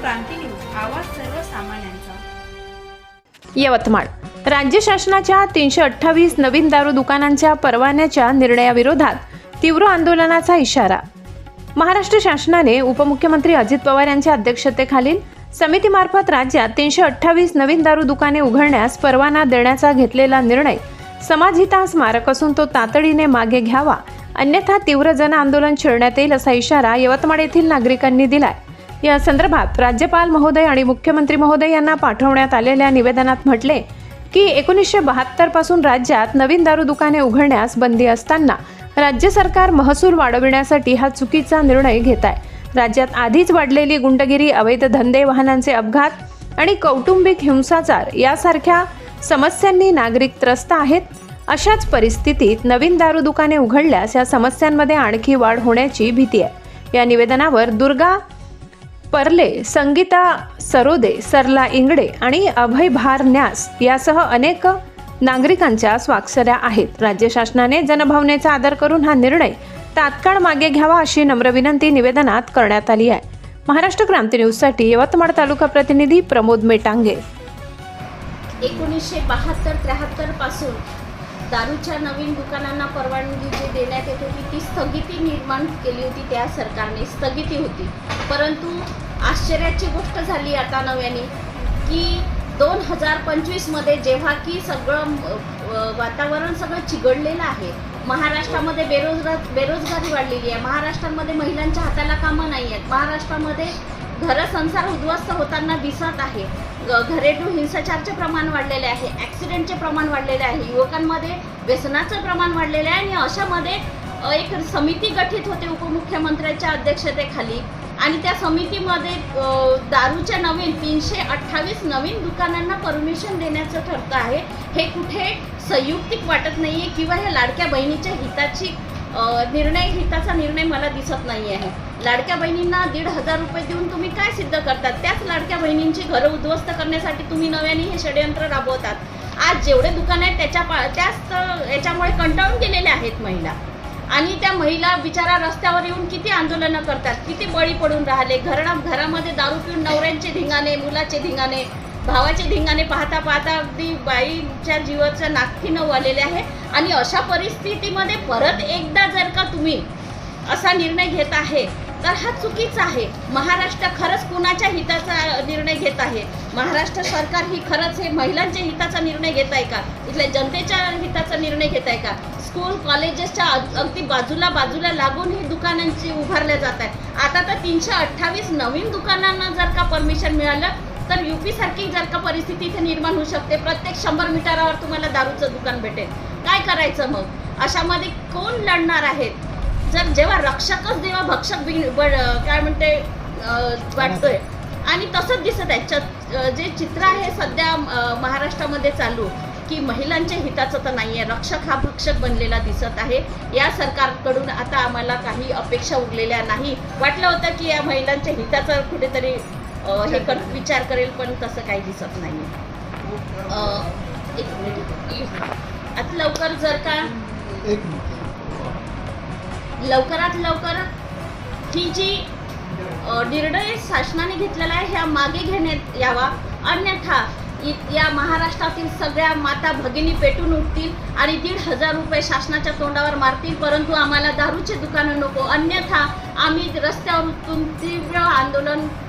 क्रांती news आवाज सर्वसामान्यांचा. यवतमाळ. राज्य शासनाच्या तीनशे अठ्ठावीस नवीन दारू दुकानांच्या परवान्याच्या निर्णयाविरोधात तीव्र आंदोलनाचा इशारा. महाराष्ट्र शासनाने उपमुख्यमंत्री अजित पवार यांच्या अध्यक्षतेखालील समितीमार्फत राज्यात तीनशे अठ्ठावीस नवीन दारू दुकाने उघडण्यास परवाना देण्याचा घेतलेला निर्णय समाजहिता स्मारक असून तो तातडीने मागे घ्यावा अन्यथा तीव्र जन आंदोलन छेडण्यात येईल असा इशारा यवतमाळ येथील नागरिकांनी दिलाय. या संदर्भात राज्यपाल महोदय आणि मुख्यमंत्री महोदय यांना पाठवण्यात आलेल्या निवेदनात म्हटले की एकोणीसशे बहात्तरपासून राज्यात नवीन दारू दुकाने उघडण्यास बंदी असताना राज्य सरकार महसूल वाढविण्यासाठी हा चुकीचा निर्णय घेत आहे राज्यात आधीच वाढलेली गुंडगिरी अवैध धंदे वाहनांचे अपघात आणि कौटुंबिक हिंसाचार यासारख्या समस्यांनी नागरिक त्रस्त आहेत. अशाच परिस्थितीत नवीन दारू दुकाने उघडल्यास या समस्यांमध्ये आणखी वाढ होण्याची भीती आहे. या निवेदनावर दुर्गा परले संगीता सरोदे सरला इंगडे आणि अभय भार न्यास यासह अनेक नागरिकांच्या स्वाक्षऱ्या आहेत. राज्य शासनाने जनभावनेचा आदर करून हा निर्णय तात्काळ मागे घ्यावा अशी नम्र विनंती निवेदनात करण्यात आली आहे. महाराष्ट्र क्रांती न्यूजसाठी यवतमाळ तालुका प्रतिनिधी प्रमोद मेटांगे. एकोणीसशे बहात्तर त्र्याहत्तरपासून दारूच्या नवीन दुकानांना परवानगी जी देण्यात येत होती ती स्थगिती निर्माण केली होती त्या सरकारने स्थगिती होती. परंतु आश्चर्याची गोष्ट झाली आता नव्याने की दोन हजार पंचवीसमध्ये जेव्हा की सगळं वातावरण सगळं चिघडलेलं आहे महाराष्ट्रामध्ये बेरोजगार बेरोजगारी वाढलेली आहे. महाराष्ट्रामध्ये महिलांच्या हाताला कामं नाही आहेत महाराष्ट्रामध्ये घर संसार उद्ध्वस्त होताना दिसत आहे. ग- घरेलू हिंसाचारचे प्रमाण वाढलेले आहे ॲक्सिडेंटचे प्रमाण वाढलेले आहे युवकांमध्ये व्यसनाचं प्रमाण वाढलेलं आहे आणि अशामध्ये एक समिती गठीत होते उपमुख्यमंत्र्यांच्या अध्यक्षतेखाली. आणि त्या समितीमध्ये दारूच्या नवीन तीनशे अठ्ठावीस नवीन दुकानांना परमिशन देण्याचं ठरतं आहे. हे कुठे संयुक्तिक वाटत नाही आहे किंवा ह्या लाडक्या बहिणीच्या हिताची निर्णय हिताचा निर्णय मला दिसत नाही आहे लाडक्या बहिणींना दीड हजार रुपये देऊन तुम्ही काय सिद्ध करतात? त्याच लाडक्या बहिणींची घरं उद्ध्वस्त करण्यासाठी तुम्ही नव्याने हे षडयंत्र राबवतात. आज जेवढे दुकान आहेत त्याच्या पा त्याच याच्यामुळे कंटाळून गेलेल्या आहेत महिला. आणि त्या महिला बिचारा रस्त्यावर येऊन किती आंदोलनं करतात? किती बळी पडून राहिले? घरणा घरामध्ये दारू पिऊन नवऱ्यांचे धिंगाणे मुलाचे धिंगाणे भावाचे धिंगाणे पाहता पाहता अगदी बाईच्या जीवाचं नाकथीनं वालेले आहे. आणि अशा परिस्थितीमध्ये परत एकदा जर का तुम्ही असा निर्णय घेत आहे तर हा चुकीचा आहे. महाराष्ट्र खरंच कुणाच्या हिताचा निर्णय घेत आहे? महाराष्ट्र सरकार ही खरंच हे महिलांच्या हिताचा निर्णय घेत आहे का? इथल्या जनतेच्या हिताचा निर्णय घेत आहे का? स्कूल कॉलेजेसच्या अग- अगदी बाजूला बाजूला लागून ही दुकानांची उभारल्या जात आहे आता तर तीनशे अठ्ठावीस नवीन दुकानांना जर का परमिशन मिळालं तर यूपी सारखी जर का परिस्थिती इथे निर्माण होऊ शकते प्रत्येक शंभर मीटरावर तुम्हाला दारूचं दुकान भेटेल. काय करायचं मग? अशामध्ये कोण लढणार आहेत? जर जेव्हा रक्षकच जेव्हा भक्षक बिन काय म्हणते वाटतोय. आणि तसंच दिसत आहे. च जे चित्र आहे सध्या महाराष्ट्रामध्ये चालू. की महिलांच्या हिताचं तर नाही आहे रक्षक हा भक्षक बनलेला दिसत आहे. या सरकारकडून आता आम्हाला काही अपेक्षा उरलेल्या नाही. वाटलं होतं की या महिलांच्या हिताचं कुठेतरी हे कर विचार करेल पण तसं काही दिसत नाही एक मिनिट. आता लवकर जर का लवकरात लवकर ही जी निर्णय शासनाने घेतलेला आहे ह्या मागे घेण्यात यावा. अन्यथा या महाराष्ट्रातील सगळ्या माता भगिनी पेटून उठतील आणि दीड हजार रुपये शासनाच्या तोंडावर मारतील परंतु आम्हाला दारूचे दुकानं नको. अन्यथा आम्ही रस्त्यावर उतरून तीव्र आंदोलन